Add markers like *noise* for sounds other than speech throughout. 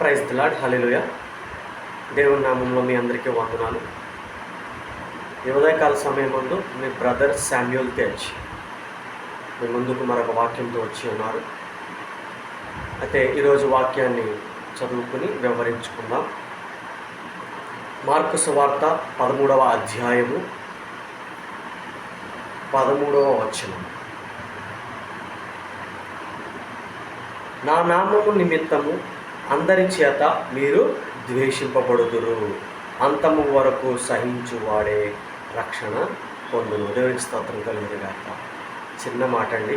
Praise దిలాడ్ hallelujah దేవుని నామంలో మీ అందరికీ వందనాలు. ఈ ఉదయకాల సమయం ముందు మీ బ్రదర్ శామ్యుల్ తేజ్ మీ ముందుకు మరొక వాక్యంతో వచ్చి ఉన్నారు. అయితే ఈరోజు వాక్యాన్ని చదువుకుని వివరించుకుందాం. మార్కు సువార్త పదమూడవ అధ్యాయము పదమూడవ వచనం. నా నామము నిమిత్తము అందరి చేత మీరు ద్వేషింపబడుదురు. అంతము వరకు సహించువాడే రక్షణ పొందును. దేవునికి స్తోత్రం కలుగురుగాక చిన్న మాట అండి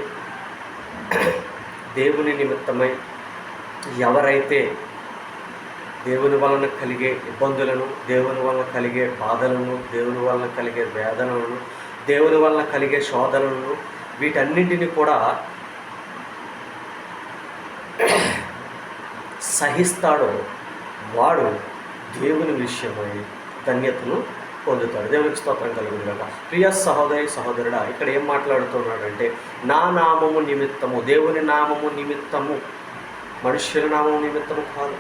దేవుని నిమిత్తమై ఎవరైతే దేవుని వలన కలిగే ఇబ్బందులను దేవుని వలన కలిగే బాధలను దేవుని వలన కలిగే వేదనలను దేవుని వలన కలిగే శోధనలను వీటన్నింటిని కూడా సహిస్తాడో వాడు దేవుని విషయమై ధన్యతను పొందుతాడు. దేవునికి స్తోత్రం కలుగుతుంది కదా ప్రియ సహోదరి సహోదరుడా ఇక్కడ ఏం మాట్లాడుతున్నాడంటే నా నామము నిమిత్తము దేవుని నామము నిమిత్తము మనుష్యుల నామము నిమిత్తము కాదు.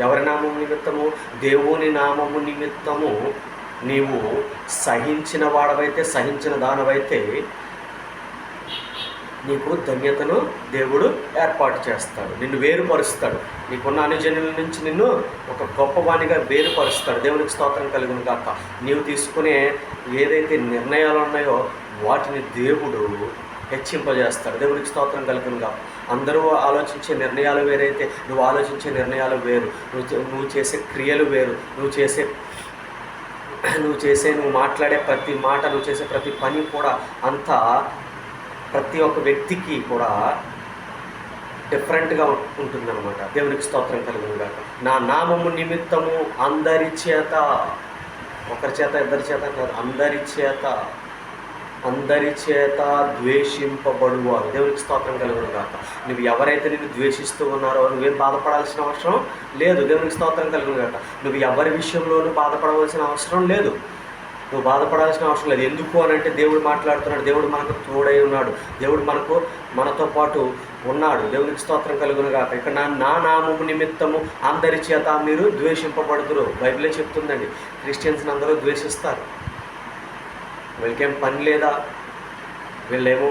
ఎవరి నామము నిమిత్తము? దేవుని నామము నిమిత్తము. నీవు సహించిన వాడవైతే సహించిన దానవైతే నీకు ధన్యతను దేవుడు ఏర్పాటు చేస్తాడు. నిన్ను వేరుపరుస్తాడు. నీకున్న అనుజనుల నుంచి నిన్ను ఒక గొప్పవాణిగా వేరుపరుస్తాడు. దేవునికి స్తోత్రం కలిగిన కాక నీవు తీసుకునే ఏదైతే నిర్ణయాలు ఉన్నాయో వాటిని దేవుడు హెచ్చింపజేస్తాడు. దేవునికి స్తోత్రం కలిగిన కాక అందరూ ఆలోచించే నిర్ణయాలు వేరైతే నువ్వు ఆలోచించే నిర్ణయాలు వేరు. నువ్వు నువ్వు చేసే క్రియలు వేరు. నువ్వు చేసే *clears throat* నువ్వు చేసే నువ్వు మాట్లాడే ప్రతి మాట నువ్వు చేసే ప్రతి పని కూడా అంతా ప్రతి ఒక్క వ్యక్తికి కూడా డిఫరెంట్గా ఉంటుందన్నమాట. దేవునికి స్తోత్రం కలుగును గాక. నా నామము నిమిత్తము అందరి చేత ఒకరి చేత ఇద్దరి చేత కాదు అందరి చేత అందరి చేత ద్వేషింపబడువారు. దేవునికి స్తోత్రం కలుగును కాక నువ్వు ఎవరైతే నిన్ను ద్వేషిస్తూ ఉన్నారో నువ్వేం బాధపడాల్సిన అవసరం లేదు. దేవునికి స్తోత్రం కలుగును కాక నువ్వు ఎవరి విషయంలోనూ బాధపడవలసిన అవసరం లేదు. నువ్వు బాధపడాల్సిన అవసరం లేదు. ఎందుకు అని అంటే దేవుడు మాట్లాడుతున్నాడు. దేవుడు మనకు తోడై ఉన్నాడు. దేవుడు మనకు మనతో పాటు ఉన్నాడు. దేవునికి స్తోత్రం కలుగును గాక ఇక్కడ నా నా నామము నిమిత్తము అందరి చేత మీరు ద్వేషింపబడుతురు బైబిలే చెప్తుందండి. క్రిస్టియన్స్ని అందరూ ద్వేషిస్తారు. వీళ్ళకేం పని లేదా? వీళ్ళేమో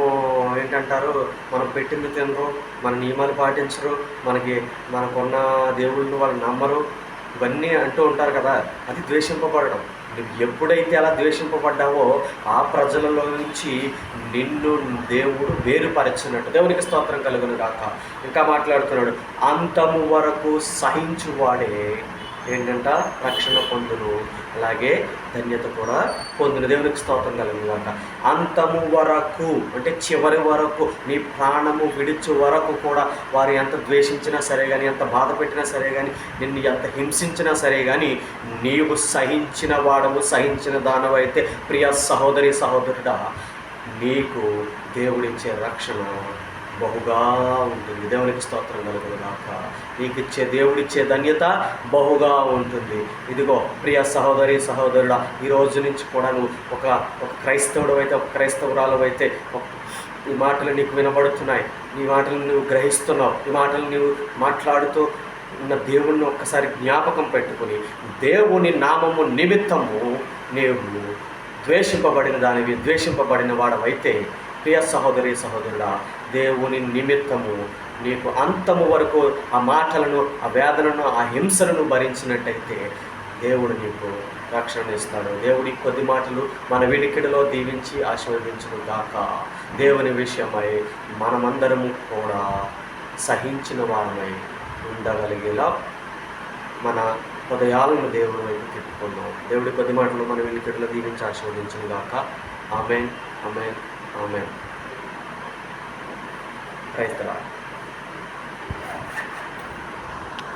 ఏంటంటారు? మనం పెట్టింది తినరు మన నియమాలు పాటించరు మనకి మనకున్న దేవుళ్ళని వాళ్ళు నమ్మరు. ఇవన్నీ అంటూ ఉంటారు కదా అది ద్వేషింపబడడం. నువ్వు ఎప్పుడైతే అలా ద్వేషింపబడ్డావో ఆ ప్రజలలో నుంచి నిన్ను దేవుడు వేరుపరచినట్టు. దేవునికి స్తోత్రం కలుగును గాక. ఇంకా మాట్లాడుతున్నాడు అంతము వరకు సహించువాడే ఏంటంట? రక్షణ పొందును. అలాగే ధన్యత కూడా పొందును. దేవునికి స్తోత్రం కలిగిందంట అంతము వరకు అంటే చివరి వరకు నీ ప్రాణము విడిచు వరకు కూడా వారు ఎంత ద్వేషించినా సరే కానీ ఎంత బాధ పెట్టినా సరే కానీ నిన్ను ఎంత హింసించినా సరే కానీ నీవు సహించిన వాడము సహించిన దానవైతే ప్రియ సహోదరి సహోదరుడా నీకు దేవుడిచ్చే రక్షణ బహుగా ఉంటుంది. దేవునికి స్తోత్రం కలుగును గాక. నీకు ఇచ్చే దేవుడిచ్చే ధన్యత బహుగా ఉంటుంది. ఇదిగో ప్రియ సహోదరి సహోదరుడా ఈ రోజు నుంచి కూడా నువ్వు ఒక ఒక క్రైస్తవుడు అయితే ఒక క్రైస్తవురాలు అయితే ఈ మాటలు నీకు వినబడుతున్నాయి. ఈ మాటలు నువ్వు గ్రహిస్తున్నావు. ఈ మాటలు నువ్వు మాట్లాడుతూ ఉన్న దేవుణ్ణి ఒక్కసారి జ్ఞాపకం పెట్టుకుని దేవుని నామము నిమిత్తము నీవు ద్వేషింపబడిన దానివి ద్వేషింపబడిన వాడవైతే ప్రియ సహోదరి సహోదరుడా దేవుని నిమిత్తము నీకు అంతము వరకు ఆ మాటలను ఆ వేదనను ఆ హింసలను భరించినట్టయితే దేవుడు నీకు రక్షణ ఇస్తాడు. దేవుడి కొద్ది మాటలు మన వినికిడిలో దీవించి ఆశీర్వదించడం గాక. దేవుని విషయమై మనమందరము కూడా సహించిన వారమై ఉండగలిగేలా మన హృదయాలను దేవుడి వైపు తిప్పుకుందాం. దేవుడి కొద్ది మాటలు మన వెనుకట్లో దీవించి ఆశీర్వదించడం గాక. ఆమెన్ ఆమెన్ ఆమె క్రైస్తవ